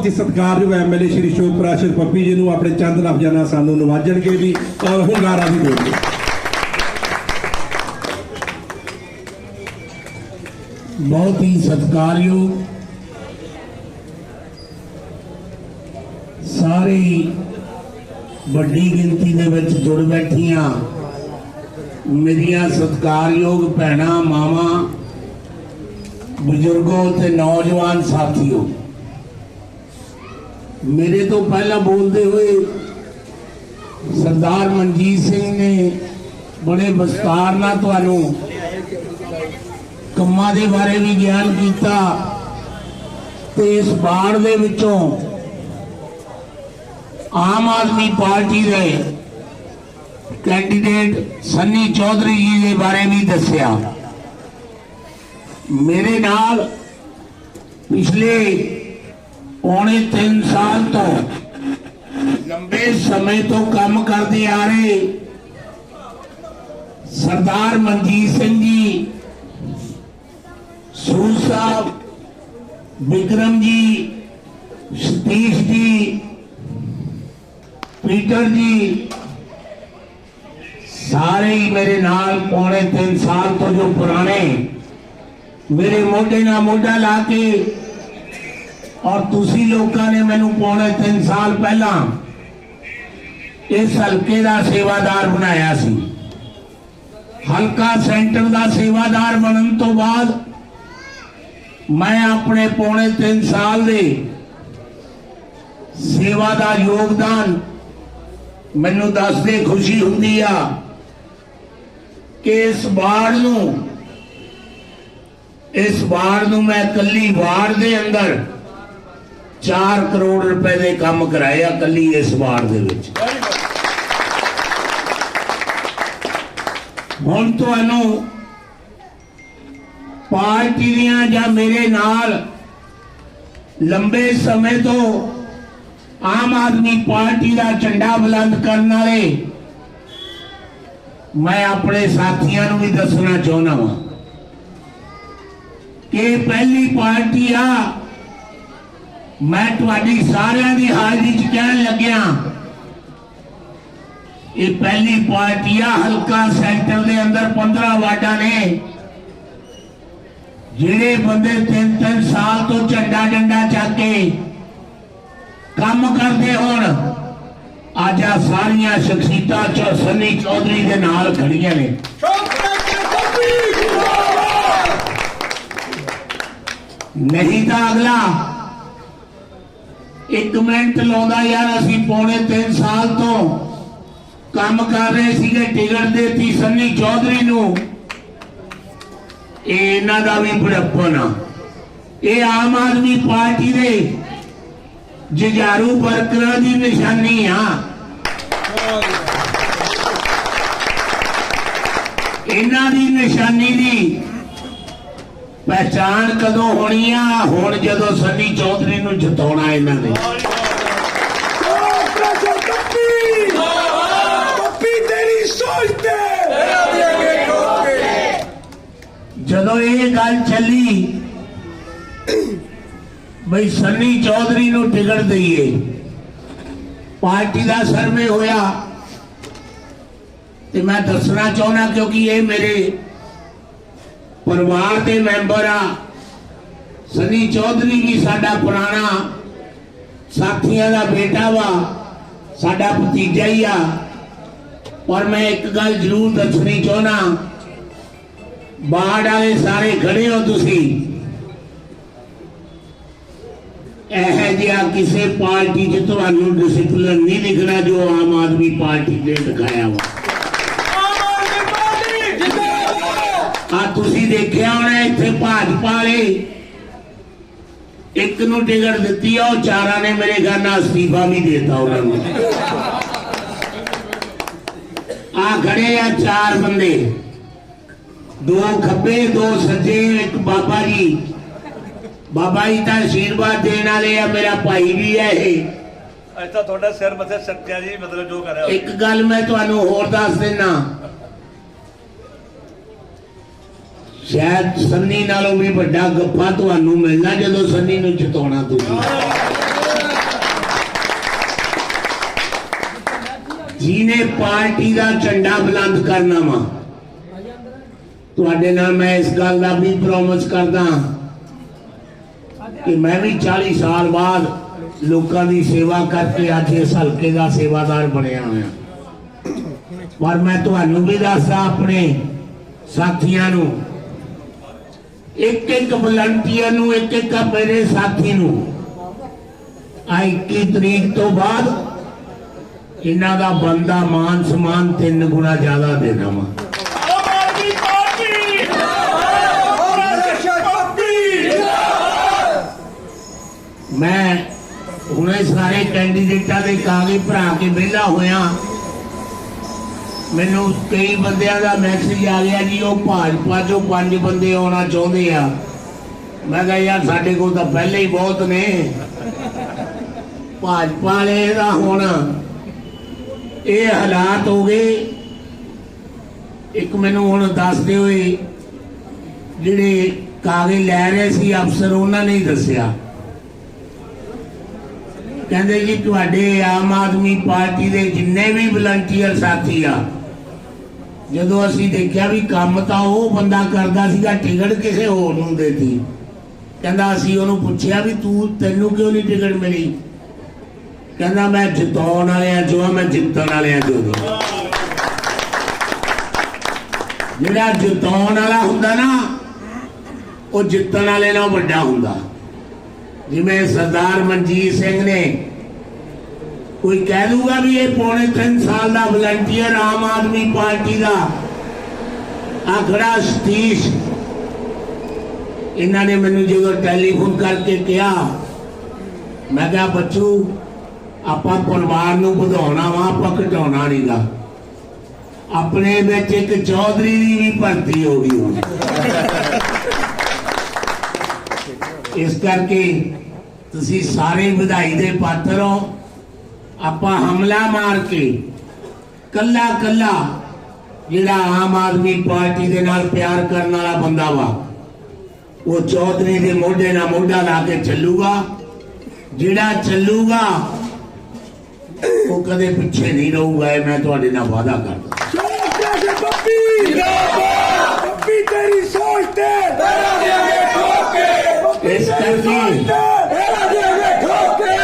ਬਹੁਤ ਹੀ ਸਤਿਕਾਰਯੋਗ ਐਮਐਲਏ ਸ਼੍ਰੀ ਸ਼ੋਭ ਪ੍ਰਾਸ਼ਰ ਪੱਪੀ ਜੀ ਨੂੰ, ਆਪਣੇ ਚੰਦ ਲਫ਼ਜ਼ਾਂ ਨਾਲ ਸਾਨੂੰ ਨਵਾਜਣਗੇ ਵੀ ਔਰ ਹੁੰਗਾਰਾ ਵੀ ਦੇਣਗੇ। ਬਹੁਤ ਹੀ ਸਤਿਕਾਰਯੋਗ ਸਾਰੇ ਵੱਡੀ ਗਿਣਤੀ ਦੇ ਵਿੱਚ ਜੁੜ ਬੈਠੀਆਂ ਮੇਰੀਆਂ ਸਤਿਕਾਰਯੋਗ ਭੈਣਾਂ, ਮਾਵਾਂ, ਬਜ਼ੁਰਗੋ ਤੇ ਨੌਜਵਾਨ ਸਾਥੀਓ ਮੇਰੇ ਤੋਂ ਪਹਿਲਾਂ ਬੋਲਦੇ ਹੋਏ ਸਰਦਾਰ ਮਨਜੀਤ ਸਿੰਘ ਨੇ ਬੜੇ ਵਿਸਤਾਰ ਨਾਲ ਤੁਹਾਨੂੰ ਕੰਮਾਂ ਦੇ ਬਾਰੇ ਵੀ ਗਿਆਨ ਕੀਤਾ ਤੇ ਇਸ ਬਾੜ ਦੇ ਵਿੱਚੋਂ ਆਮ ਆਦਮੀ ਪਾਰਟੀ ਦੇ ਕੈਂਡੀਡੇਟ ਸੰਨੀ ਚੌਧਰੀ ਜੀ ਦੇ ਬਾਰੇ ਵੀ ਦੱਸਿਆ। ਮੇਰੇ ਨਾਲ ਪਿਛਲੇ ਪੌਣੇ 3 ਸਾਲ ਤੋਂ ਲੰਬੇ ਸਮੇਂ ਤੋਂ ਕੰਮ ਕਰਦੇ ਆ ਰਹੇ ਸਰਦਾਰ ਮਨਜੀਤ ਸਿੰਘ ਜੀ, ਸੂਰ ਸਾਹਿਬ, ਵਿਕਰਮ ਜੀ, ਸਤੀਸ਼ ਜੀ, ਪੀਟਰ ਜੀ, ਸਾਰੇ ਹੀ ਮੇਰੇ ਨਾਲ ਪੌਣੇ 3 ਸਾਲ ਤੋਂ ਜੋ ਪੁਰਾਣੇ ਮੇਰੇ ਮੋਢੇ ਨਾਲ ਮੋਢਾ ਲਾ ਕੇ ਔਰ ਤੁਸੀਂ ਲੋਕਾਂ ਨੇ ਮੈਨੂੰ ਪੌਣੇ 3 ਸਾਲ ਪਹਿਲਾਂ ਇਸ ਹਲਕੇ ਦਾ ਸੇਵਾਦਾਰ ਬਣਾਇਆ ਸੀ। ਹਲਕਾ ਸੈਂਟਰ ਦਾ ਸੇਵਾਦਾਰ ਬਣਨ ਤੋਂ ਬਾਅਦ ਮੈਂ ਆਪਣੇ ਪੌਣੇ 3 ਸਾਲ ਦੇ ਸੇਵਾ ਦਾ ਯੋਗਦਾਨ ਮੈਨੂੰ ਦੱਸਦੇ ਖੁਸ਼ੀ ਹੁੰਦੀ ਆ ਕਿ ਇਸ ਵਾਰ ਨੂੰ, ਇਸ ਵਾਰ ਨੂੰ ਮੈਂ ਕੱਲੀ ਵਾਰ ਦੇ ਅੰਦਰ 4 ਕਰੋੜ ਰੁਪਏ ਦੇ ਕੰਮ ਕਰਾਏ ਆ ਕੱਲੀ ਇਸ ਵਾਰ ਦੇ ਵਿੱਚ। ਹੁਣ ਤੁਹਾਨੂੰ ਪਾਰਟੀ ਦੀਆਂ ਜਾਂ ਮੇਰੇ ਨਾਲ ਲੰਬੇ ਸਮੇਂ ਤੋਂ ਆਮ ਆਦਮੀ ਪਾਰਟੀ ਦਾ ਝੰਡਾ ਬੁਲੰਦ ਕਰਨ ਵਾਲੇ ਮੈਂ ਆਪਣੇ ਸਾਥੀਆਂ ਨੂੰ ਵੀ ਦੱਸਣਾ ਚਾਹੁੰਦਾ ਹਾਂ ਕਿ ਪਹਿਲੀ ਪਾਰਟੀ ਆ ਮੈਂ ਤੁਹਾਡੀ ਸਾਰਿਆਂ ਦੀ ਹਾਜ਼ਰੀ 'ਚ ਕਹਿਣ ਲੱਗਿਆ, ਇਹ ਪਹਿਲੀ ਪਾਰਟੀ ਆ, ਹਲਕਾ ਸੈਂਟਰ ਦੇ ਅੰਦਰ 15 ਵਾਰਡਾਂ ਨੇ। ਜਿਹੜੇ ਬੰਦੇ ਤਿੰਨ ਤਿੰਨ ਸਾਲ ਤੋਂ ਝੰਡਾ ਡੰਡਾ ਚੱਕ ਕੇ ਕੰਮ ਕਰਦੇ ਹੋਣ, ਅੱਜ ਆ ਸਾਰੀਆਂ ਸ਼ਖਸੀਅਤਾਂ ਚ, ਸੰਨੀ ਚੌਧਰੀ ਦੇ ਨਾਲ ਖੜੀਆਂ ਨੇ। ਨਹੀਂ ਤਾਂ ਅਗਲਾ ਇੱਕ ਮਿੰਟ ਲਾਉਂਦਾ ਯਾਰ, ਅਸੀਂ ਪੌਣੇ 3 ਸਾਲ ਤੋਂ ਕੰਮ ਕਰ ਰਹੇ ਸੀਗੇ ਟਿਕਟ ਦੇਤੀ ਸੰਨੀ ਚੌਧਰੀ ਨੂੰ। ਇਹ ਇਹਨਾਂ ਦਾ ਵੀ ਬੜਪਨ ਇਹ ਆਮ ਆਦਮੀ ਪਾਰਟੀ ਦੇ ਜੁਝਾਰੂ ਵਰਕਰਾਂ ਦੀ ਨਿਸ਼ਾਨੀ ਆ। ਇਹਨਾਂ ਦੀ ਨਿਸ਼ਾਨੀ ਦੀ ਪਹਿਚਾਣ ਕਦੋਂ ਹੋਣੀ ਆ? ਹੁਣ ਜਦੋਂ ਸੰਨੀ ਚੌਧਰੀ ਨੂੰ ਜਿਤਾਉਣਾ ਇਹਨਾਂ ਨੇ। ਜਦੋਂ ਇਹ ਗੱਲ ਚੱਲੀ ਬਈ ਸੰਨੀ ਚੌਧਰੀ ਨੂੰ ਟਿਕਟ ਦਈਏ, ਪਾਰਟੀ ਦਾ ਸਰਵੇ ਹੋਇਆ ਤੇ ਮੈਂ ਦੱਸਣਾ ਚਾਹੁੰਦਾ ਕਿਉਂਕਿ ਇਹ ਮੇਰੇ ਪਰਿਵਾਰ ਦੇ ਮੈਂਬਰ ਆ। ਸੰਨੀ ਚੌਧਰੀ ਵੀ ਸਾਡਾ ਪੁਰਾਣਾ ਸਾਥੀਆਂ ਦਾ ਬੇਟਾ ਵਾ, ਸਾਡਾ ਭਤੀਜਾ ਹੀ ਆ। ਪਰ ਮੈਂ ਇੱਕ ਗੱਲ ਜ਼ਰੂਰ ਦੱਸਣੀ ਚਾਹੁੰਦਾ ਬਾੜ ਵਾਲੇ ਸਾਰੇ ਖੜੇ ਹੋ ਤੁਸੀਂ। ਇਹ ਜਿਹਾ ਕਿਸੇ ਪਾਰਟੀ 'ਚ ਤੁਹਾਨੂੰ ਡਿਸਪਲਿਨ ਨਹੀਂ ਦਿਖਣਾ ਜੋ ਆਮ ਆਦਮੀ ਪਾਰਟੀ ਨੇ ਦਿਖਾਇਆ ਵਾ। ਤੁਸੀਂ ਦੇਖਿਆ ਹੋਣਾ ਇੱਥੇ ਭਾਜਪਾ ਵਾਲੇ? ਇੱਕ ਨੂੰ ਟਿਕਟ ਦਿੱਤੀ ਆ ਉਹ ਚਾਰਾਂ ਨੇ ਮੇਰੇ ਘਰ ਨਾਲ ਅਸਤੀਫਾ ਵੀ ਦੇਤਾ ਉਹਨਾਂ ਨੂੰ। ਆ ਖੜੇ ਆ ਚਾਰ ਬੰਦੇ। ਦੋ ਖੱਬੇ ਦੋ ਸੱਜੇ ਇੱਕ ਬਾਬਾ ਜੀ। ਬਾਬਾ ਜੀ ਤਾਂ ਆਸ਼ੀਰਵਾਦ ਦੇਣ ਵਾਲੇ ਆ ਮੇਰਾ ਭਾਈ ਵੀ ਹੈ ਇਹ। ਤਾਂ ਤੁਹਾਡਾ ਸਿਰ ਮੱਥੇ ਸੱਤਿਆ ਜੀ ਮਤਲਬ ਜੋ ਕਰ ਰਿਹਾ ਇੱਕ ਗੱਲ ਮੈਂ ਤੁਹਾਨੂੰ ਹੋਰ ਦੱਸ ਦਿੰਨਾ। ਸ਼ਾਇਦ ਸੰਨੀ ਨਾਲੋਂ ਵੀ ਵੱਡਾ ਗੱਪਾ ਤੁਹਾਨੂੰ ਮਿਲਣਾ ਜਦੋਂ ਸੰਨੀ ਨੂੰ ਜਿਤਾਉਣਾ ਤੁਸੀਂ। ਜਿਹਨੇ ਪਾਰਟੀ ਦਾ ਝੰਡਾ ਬੁਲੰਦ ਕਰਨਾ ਵਾ। ਤੁਹਾਡੇ ਨਾਲ ਮੈਂ ਇਸ ਗੱਲ ਦਾ ਵੀ ਪ੍ਰੋਮਿਸ ਕਰਦਾ ਕਿ ਮੈਂ ਵੀ 40 ਸਾਲ ਬਾਅਦ ਲੋਕਾਂ ਦੀ ਸੇਵਾ ਕਰਕੇ ਅੱਜ ਇਸ ਹਲਕੇ ਦਾ ਸੇਵਾਦਾਰ ਬਣਿਆ ਹੋਇਆ। ਪਰ ਮੈਂ ਤੁਹਾਨੂੰ ਵੀ ਦੱਸਦਾ ਆਪਣੇ ਸਾਥੀਆਂ ਨੂੰ ਇੱਕ ਇੱਕ ਵਲੰਟੀਅਰ ਨੂੰ ਇੱਕ ਇੱਕ ਮੇਰੇ ਸਾਥੀ ਨੂੰ। ਆ 21 ਤਰੀਕ ਤੋਂ ਬਾਅਦ ਇਹਨਾਂ ਦਾ ਬੰਦਾ ਮਾਨ ਸਮਾਨ ਤਿੰਨ ਗੁਣਾ ਜ਼ਿਆਦਾ ਦੇਣਾ ਵਾ ਮੈਂ ਹੁਣੇ ਸਾਰੇ ਕੈਂਡੀਡੇਟਾਂ ਦੇ ਕਾਗਜ਼ ਭਰਾ ਕੇ ਵਿਹਲਾ ਹੋਇਆ। ਮੈਨੂੰ ਕਈ ਬੰਦਿਆਂ ਦਾ ਮੈਸੇਜ ਆ ਗਿਆ ਜੀ, ਉਹ ਭਾਜਪਾ ਚੋਂ ਪੰਜ ਬੰਦੇ ਆਉਣਾ ਚਾਹੁੰਦੇ ਆ। ਮੈਂ ਕਿਹਾ, ਯਾਰ, ਸਾਡੇ ਕੋਲ ਤਾਂ ਪਹਿਲੇ ਹੀ ਬਹੁਤ ਨੇ। ਭਾਜਪਾ ਵਾਲੇ ਦਾ ਹੁਣ ਇਹ ਹਾਲਾਤ ਹੋ ਗਏ। ਇੱਕ ਮੈਨੂੰ ਹੁਣ ਦੱਸਦੇ ਹੋਏ ਜਿਹੜੇ ਕਾਗਜ਼ ਲੈ ਰਹੇ ਸੀ ਅਫਸਰ, ਉਹਨਾਂ ਨੇ ਹੀ ਦੱਸਿਆ। ਕਹਿੰਦੇ ਜੀ, ਤੁਹਾਡੇ ਆਮ ਆਦਮੀ ਪਾਰਟੀ ਦੇ ਜਿੰਨੇ ਵੀ ਵਲੰਟੀਅਰ ਸਾਥੀ ਆ ਜਦੋਂ ਅਸੀਂ ਦੇਖਿਆ ਵੀ ਕੰਮ ਤਾਂ ਉਹ ਬੰਦਾ ਕਰਦਾ ਸੀਗਾ, ਟਿਕਟ ਕਿਸੇ ਹੋਰ ਨੂੰ ਦੇਤੀ। ਕਹਿੰਦਾ ਅਸੀਂ ਉਹਨੂੰ ਪੁੱਛਿਆ ਵੀ ਤੂੰ, ਤੈਨੂੰ ਕਿਉਂ ਨਹੀਂ ਟਿਕਟ ਮਿਲੀ? ਕਹਿੰਦਾ ਮੈਂ ਜਿਤਾਉਣ ਵਾਲਿਆਂ ਚੋਂ ਆ, ਮੈਂ ਜਿੱਤਣ ਵਾਲਿਆਂ ਚੋਂ ਜਿਹੜਾ ਜਿਤਾਉਣ ਵਾਲਾ ਹੁੰਦਾ ਨਾ, ਉਹ ਜਿੱਤਣ ਵਾਲੇ ਨਾਲ ਵੱਡਾ ਹੁੰਦਾ। ਜਿਵੇਂ ਸਰਦਾਰ ਮਨਜੀਤ ਸਿੰਘ ਨੇ ਕੋਈ ਕਹਿ ਦੂਗਾ ਵੀ ਇਹ ਪੌਣੇ 3 ਸਾਲ ਦਾ ਵਲੰਟੀਅਰ ਆਮ ਆਦਮੀ ਪਾਰਟੀ ਦਾ ਆਖੜਾ ਸਤੀਸ਼। ਇਹਨਾਂ ਨੇ ਮੈਨੂੰ ਜਦੋਂ ਟੈਲੀਫੋਨ ਕਰਕੇ ਕਿਹਾ, ਮੈਂ ਕਿਹਾ, ਬੱਚੂ, ਆਪਾਂ ਪਰਿਵਾਰ ਨੂੰ ਵਧਾਉਣਾ ਵਾ, ਆਪਾਂ ਘਟਾਉਣਾ ਨਹੀਂਗਾ ਆਪਣੇ ਵਿੱਚ ਇੱਕ ਚੌਧਰੀ ਦੀ ਵੀ ਭਰਤੀ ਹੋ ਗਈ ਹੁਣ। ਇਸ ਕਰਕੇ ਤੁਸੀਂ ਸਾਰੇ ਵਧਾਈ ਦੇ ਪਾਤਰ ਹੋ। ਆਪਾਂ ਹਮਲਾ ਮਾਰ ਕੇ ਕੱਲਾ ਕੱਲਾ ਜਿਹੜਾ ਆਮ ਆਦਮੀ ਪਾਰਟੀ ਦੇ ਨਾਲ ਪਿਆਰ ਕਰਨ ਵਾਲਾ ਬੰਦਾ ਵਾ ਉਹ ਚੌਧਰੀ ਦੇ ਮੋਢੇ ਨਾਲ ਮੋਢਾ ਲਾ ਕੇ ਚੱਲੂਗਾ। ਜਿਹੜਾ ਚੱਲੂਗਾ ਉਹ ਕਦੇ ਪਿੱਛੇ ਨਹੀਂ ਰਹੂਗਾ ਇਹ ਮੈਂ ਤੁਹਾਡੇ ਨਾਲ ਵਾਅਦਾ ਕਰਦਾ। ਇਸ ਕਰਕੇ ਤੇਰਾ ਦੇਗੇ ਠੋਕੇ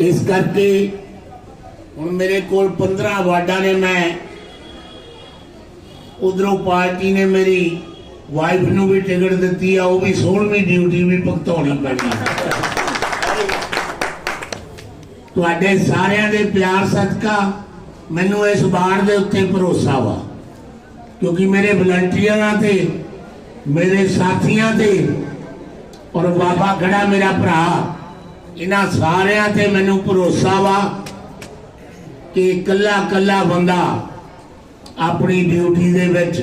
ਇਸ ਕਰਕੇ ਹੁਣ ਮੇਰੇ ਕੋਲ 15 ਵਾਰਡਾਂ ਨੇ, ਮੈਂ ਉਧਰੋਂ ਪਾਰਟੀ ਨੇ ਮੇਰੀ ਵਾਈਫ ਨੂੰ ਵੀ ਟਿਕਟ ਦਿੱਤੀ ਆ, ਉਹ ਵੀ 16ਵੀਂ ਡਿਊਟੀ ਵੀ ਭੁਗਤਾਉਣੀ ਪੈਣੀ ਤੁਹਾਡੇ ਸਾਰਿਆਂ ਦੇ ਪਿਆਰ ਸਦਕਾ ਮੈਨੂੰ ਇਸ ਬਾੜ ਦੇ ਉੱਤੇ ਭਰੋਸਾ ਵਾ, ਕਿਉਂਕਿ ਮੇਰੇ ਵਲੰਟੀਅਰਾਂ ਤੇ, ਮੇਰੇ ਸਾਥੀਆਂ ਤੇ ਔਰ ਬਾਬਾ ਖੜਾ ਮੇਰਾ ਭਰਾ ਇਹਨਾਂ ਸਾਰਿਆਂ ਤੇ ਮੈਨੂੰ ਭਰੋਸਾ ਵਾ ਕਿ ਇਕੱਲਾ ਇਕੱਲਾ ਬੰਦਾ ਆਪਣੀ ਡਿਊਟੀ ਦੇ ਵਿੱਚ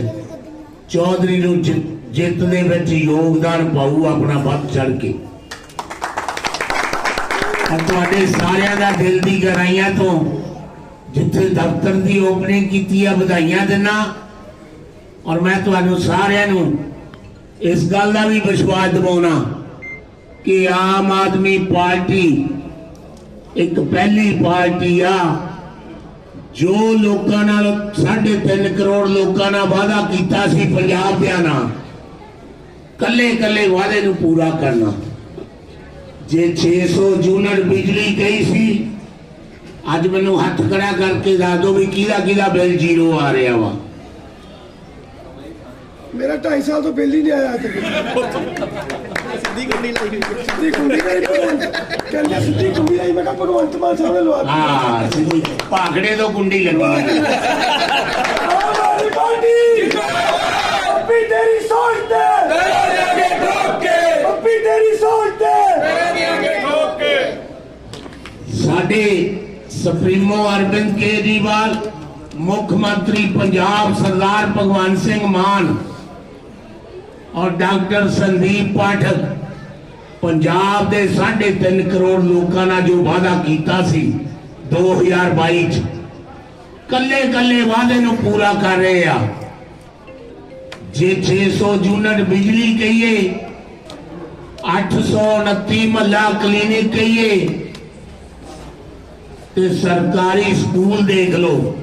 ਚੌਧਰੀ ਨੂੰ ਜਿੱਤ ਦੇ ਵਿੱਚ ਯੋਗਦਾਨ ਪਾਊ ਆਪਣਾ ਵੱਧ ਚੜ ਕੇ। ਤੁਹਾਡੇ ਸਾਰਿਆਂ ਦਾ ਦਿਲ ਦੀ ਗਹਿਰਾਈਆਂ ਤੋਂ ਜਿੱਥੇ ਦਫ਼ਤਰ ਦੀ ਓਪਨਿੰਗ ਕੀਤੀ ਆ, ਵਧਾਈਆਂ ਦਿਨਾ। ਔਰ ਮੈਂ ਤੁਹਾਨੂੰ ਸਾਰਿਆਂ ਨੂੰ ਇਸ ਗੱਲ ਦਾ ਵੀ ਵਿਸ਼ਵਾਸ ਦਿਵਾਉਣਾ ਕਿ ਆਮ ਆਦਮੀ ਪਾਰਟੀ ਇੱਕ ਪਹਿਲੀ ਪਾਰਟੀ ਆ, ਜੋ ਲੋਕਾਂ ਨਾਲ 3.5 ਕਰੋੜ ਲੋਕਾਂ ਨਾਲ ਵਾਅਦਾ ਕੀਤਾ ਸੀ ਪੰਜਾਬ ਦੇ ਨਾਲ। ਕੱਲੇ ਕੱਲੇ ਵਾਅਦੇ ਨੂੰ ਪੂਰਾ ਕਰਨਾ। ਜੇ 600 ਯੂਨਿਟ ਬਿਜਲੀ ਗਈ ਸੀ, ਅੱਜ ਮੈਨੂੰ ਹੱਥ ਖੜਾ ਕਰਕੇ ਦੱਸ ਦਿਓ ਵੀ ਕਿਹਦਾ ਕਿਹਦਾ ਬਿੱਲ ਜ਼ੀਰੋ ਆ ਰਿਹਾ ਵਾ। ਮੇਰਾ 2.5 ਸਾਲ ਤੋਂ ਬਿੱਲ ਹੀ ਨਹੀਂ ਆਇਆ ਸਿੱਧੀ ਕੁੰਡੀ ਲਾਈ ਸਿੱਧੀ ਕੁੰਡੀ ਲਾਈ ਭਗਵੰਤ। ਕਹਿੰਦੇ ਸਿੱਧੀ ਕੁੰਡੀ ਲਾਈ ਮੈਂ ਕਿਹਾ ਭਗਵੰਤ ਮਾਨ ਸਾਹਿਬ ਨੇ ਲਵਾ ਦਿੱਤੀ। ਹਾਂ ਸਿੱਧੀ। ਭਾਗੜੇ ਤੋਂ ਕੁੰਡੀ ਲੱਗੀ। ਆਮ ਆਦਮੀ ਪਾਰਟੀ। ਪੱਪੀ ਤੇਰੀ ਸੋਚ ਤੇ। ਤੇਰਾ ਦੇਗੇ ਠੋਕੇ ਪੱਪੀ ਤੇਰੀ ਸੋਚ ਤੇ। ਤੇਰਾ ਦੇਗੇ ਠੋਕੇ ਸਾਡੇ ਸੁਪਰੀਮੋ ਅਰਵਿੰਦ ਕੇਜਰੀਵਾਲ ਮੁੱਖ ਮੰਤਰੀ ਪੰਜਾਬ ਸਰਦਾਰ ਭਗਵੰਤ ਸਿੰਘ ਮਾਨ। ਔਰ ਡਾਕਟਰ ਸੰਦੀਪ ਪਾਠਕ ਪੰਜਾਬ ਦੇ 3.5 ਕਰੋੜ ਲੋਕਾਂ ਨਾਲ ਜੋ ਵਾਅਦਾ ਕੀਤਾ ਸੀ 2022 ਚ, ਕੱਲੇ ਕੱਲੇ ਵਾਅਦੇ ਨੂੰ ਪੂਰਾ ਕਰ ਰਹੇ ਆ। ਜੇ 600 ਯੂਨਿਟ ਬਿਜਲੀ ਕਹੀਏ 829 ਮਹੱਲਾ ਕਲੀਨਿਕ ਕਹੀਏ, ਤੇ ਸਰਕਾਰੀ ਸਕੂਲ ਦੇਖ ਲਓ,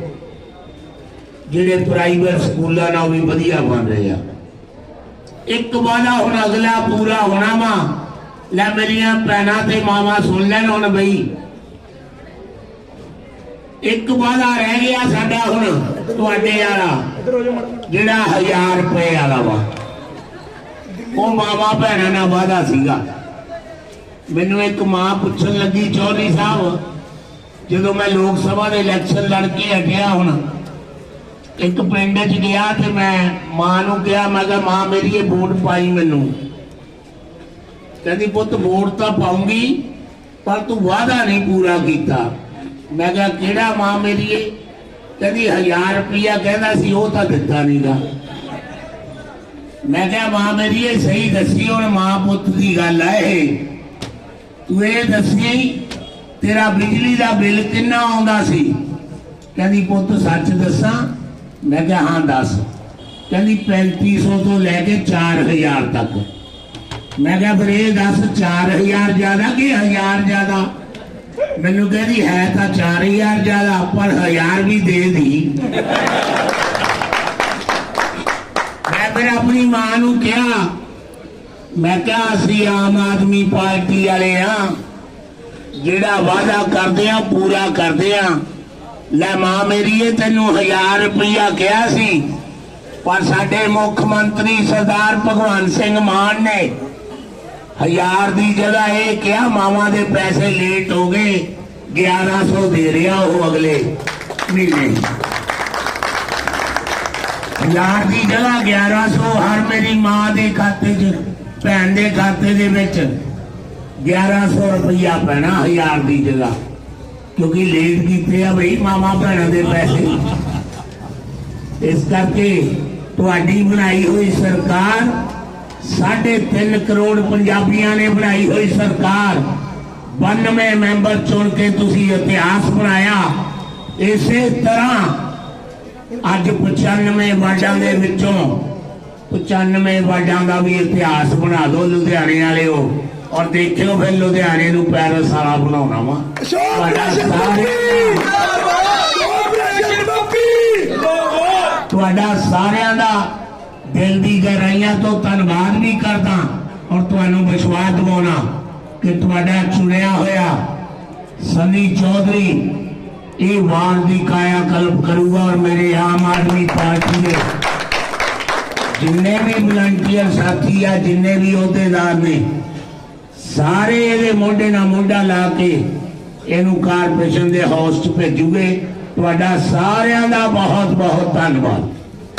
ਜਿਹੜੇ ਪ੍ਰਾਈਵੇਟ ਸਕੂਲਾਂ ਨਾਲ ਵੀ ਵਧੀਆ ਬਣ ਰਹੇ ਆ। ਇੱਕ ਵਾਲਾ ਹੁਣ ਅਗਲਾ ਪੂਰਾ ਹੋਣਾ ਵਾ। ਲੈ ਮੇਰੀਆਂ ਭੈਣਾਂ ਤੇ ਮਾਵਾਂ ਸੁਣ ਲੈਣ ਹੁਣ ਬਈ। ਇੱਕ ਵਾਲਾ ਰਹਿ ਗਿਆ ਸਾਡਾ ਹੁਣ ਤੁਹਾਡੇ ਵਾਲਾ ਜਿਹੜਾ 1000 ਰੁਪਏ ਵਾਲਾ ਵਾ। ਉਹ ਮਾਵਾ ਭੈਣਾਂ ਨਾਲ ਵਾਦਾ ਸੀਗਾ। ਮੈਨੂੰ ਇੱਕ ਮਾਂ ਪੁੱਛਣ ਲੱਗੀ ਚੌਧਰੀ ਸਾਹਿਬ ਜਦੋਂ ਮੈਂ ਲੋਕ ਸਭਾ ਦੇ ਇਲੈਕਸ਼ਨ ਲੜ ਕੇ ਹਟਿਆ ਹੁਣ ਇੱਕ ਪਿੰਡ 'ਚ ਗਿਆ ਤੇ ਮੈਂ ਮਾਂ ਨੂੰ ਕਿਹਾ, ਮੈਂ ਕਿਹਾ, ਮਾਂ, ਮੇਰੀ ਇਹ ਵੋਟ ਪਾਈ ਮੈਨੂੰ। ਕਹਿੰਦੀ, ਪੁੱਤ, ਵੋਟ ਤਾਂ ਪਾਉਂਗੀ, ਪਰ ਤੂੰ ਵਾਅਦਾ ਨਹੀਂ ਪੂਰਾ ਕੀਤਾ। ਮੈਂ ਕਿਹਾ, ਕਿਹੜਾ ਮਾਂ ਮੇਰੀ ਇਹ ਕਹਿੰਦੀ 1000 ਰੁਪਇਆ ਕਹਿੰਦਾ ਸੀ, ਉਹ ਤਾਂ ਦਿੱਤਾ ਨਹੀਂਗਾ ਮੈਂ ਕਿਹਾ, ਮਾਂ ਮੇਰੀ ਇਹ ਸਹੀ ਦੱਸੀ ਹੁਣ ਮਾਂ ਪੁੱਤ ਦੀ ਗੱਲ ਆ ਇਹ। ਤੂੰ ਇਹ ਦੱਸੀ ਤੇਰਾ ਬਿਜਲੀ ਦਾ ਬਿੱਲ ਕਿੰਨਾ ਆਉਂਦਾ ਸੀ? ਕਹਿੰਦੀ, ਪੁੱਤ, ਸੱਚ ਦੱਸਾਂ ਮੈਂ ਕਿਹਾ ਹਾਂ ਦੱਸ ਕਹਿੰਦੀ 3500 ਤੋਂ ਲੈ ਕੇ 4000 ਤੱਕ ਮੈਂ ਕਿਹਾ ਫਿਰ ਇਹ ਦੱਸ 4000 ਜ਼ਿਆਦਾ ਕਿ 1000 ਜ਼ਿਆਦਾ ਮੈਨੂੰ ਕਹਿੰਦੀ ਹੈ ਤਾਂ 4000 ਜ਼ਿਆਦਾ ਪਰ 1000 ਵੀ ਦੇ ਦੀ ਮੈਂ ਫਿਰ ਆਪਣੀ ਮਾਂ ਨੂੰ ਕਿਹਾ ਮੈਂ ਕਿਹਾ ਅਸੀਂ ਆਮ ਆਦਮੀ ਪਾਰਟੀ ਵਾਲੇ ਆ ਜਿਹੜਾ ਵਾਅਦਾ ਕਰਦੇ ਆ ਪੂਰਾ ਕਰਦੇ ਆ ਲੈ ਮਾਂ ਮੇਰੀ, ਇਹ ਤੈਨੂੰ 1000 ਰੁਪਇਆ ਕਿਹਾ ਸੀ, ਪਰ ਸਾਡੇ ਮੁੱਖ ਮੰਤਰੀ ਸਰਦਾਰ ਭਗਵੰਤ ਸਿੰਘ ਮਾਨ ਨੇ ਹਜ਼ਾਰ ਦੀ ਜਗ੍ਹਾ ਇਹ ਕਿਹਾ, ਮਾਵਾਂ ਦੇ ਪੈਸੇ ਲੇਟ ਹੋ ਗਏ 1100 ਦੇ ਰਿਹਾ ਉਹ ਅਗਲੇ ਮਹੀਨੇ। ਹਜ਼ਾਰ ਦੀ ਜਗ੍ਹਾ 1100 ਹਰ ਮੇਰੀ ਮਾਂ ਦੇ ਖਾਤੇ 'ਚ, ਭੈਣ ਦੇ ਖਾਤੇ ਦੇ ਵਿੱਚ 1100 ਰੁਪਇਆ ਪੈਣਾ ਹਜ਼ਾਰ ਦੀ ਜਗ੍ਹਾ। ਕਿਉਂਕਿ ਲੇਟ ਕੀਤੇ ਆ ਬਈ ਮਾਮਾ ਭੈਣਾਂ ਦੇ ਪੈਸੇ ਇਸ ਕਰਕੇ ਤੁਹਾਡੀ ਬਣਾਈ ਹੋਈ ਸਰਕਾਰ ਸਾਢੇ 3 ਕਰੋੜ ਪੰਜਾਬੀਆਂ ਨੇ ਬਣਾਈ ਹੋਈ ਸਰਕਾਰ 92 ਮੈਂਬਰ ਚੁਣ ਕੇ ਤੁਸੀਂ ਇਤਿਹਾਸ ਬਣਾਇਆ ਇਸੇ ਤਰ੍ਹਾਂ ਅੱਜ 95 ਵਾਰਡਾਂ ਦੇ ਵਿੱਚੋਂ 95 ਵਾਰਡਾਂ ਦਾ ਵੀ ਇਤਿਹਾਸ ਬਣਾ ਦਿਓ ਲੁਧਿਆਣੇ ਵਾਲਿਓ ਔਰ ਦੇਖਿਓ ਫਿਰ ਲੁਧਿਆਣੇ ਨੂੰ ਪੈਰਸ ਵਾਲਾ ਬਣਾਉਣਾ ਵਾ। ਤੁਹਾਡਾ ਸਾਰੇ ਤੁਹਾਡਾ ਸਾਰਿਆਂ ਦਾ ਦਿਲ ਦੀ ਗਹਿਰਾਈਆਂ ਤੋਂ ਧੰਨਵਾਦ ਵੀ ਕਰਦਾ ਔਰ ਤੁਹਾਨੂੰ ਵਿਸ਼ਵਾਸ ਦਿਵਾਉਣਾ ਕਿ ਤੁਹਾਡਾ ਚੁਣਿਆ ਹੋਇਆ ਸਨੀ ਚੌਧਰੀ ਇਹ ਵਾਰ ਦੀ ਕਾਇਆ ਕਲਪ ਕਰੂਗਾ ਔਰ ਮੇਰੇ ਆਮ ਆਦਮੀ ਪਾਰਟੀ ਦੇ ਜਿੰਨੇ ਵੀ ਵਲੰਟੀਅਰ ਸਾਥੀ ਆ ਜਿੰਨੇ ਵੀ ਅਹੁਦੇਦਾਰ ਨੇ ਸਾਰੇ ਇਹਦੇ ਮੋਢੇ ਨਾਲ ਮੋਢਾ ਲਾ ਕੇ ਇਹਨੂੰ ਕਾਰਪੋਰੇਸ਼ਨ ਦੇ ਹਾਊਸ 'ਚ ਭੇਜੂਗੇ। ਤੁਹਾਡਾ ਸਾਰਿਆਂ ਦਾ ਬਹੁਤ ਬਹੁਤ ਧੰਨਵਾਦ।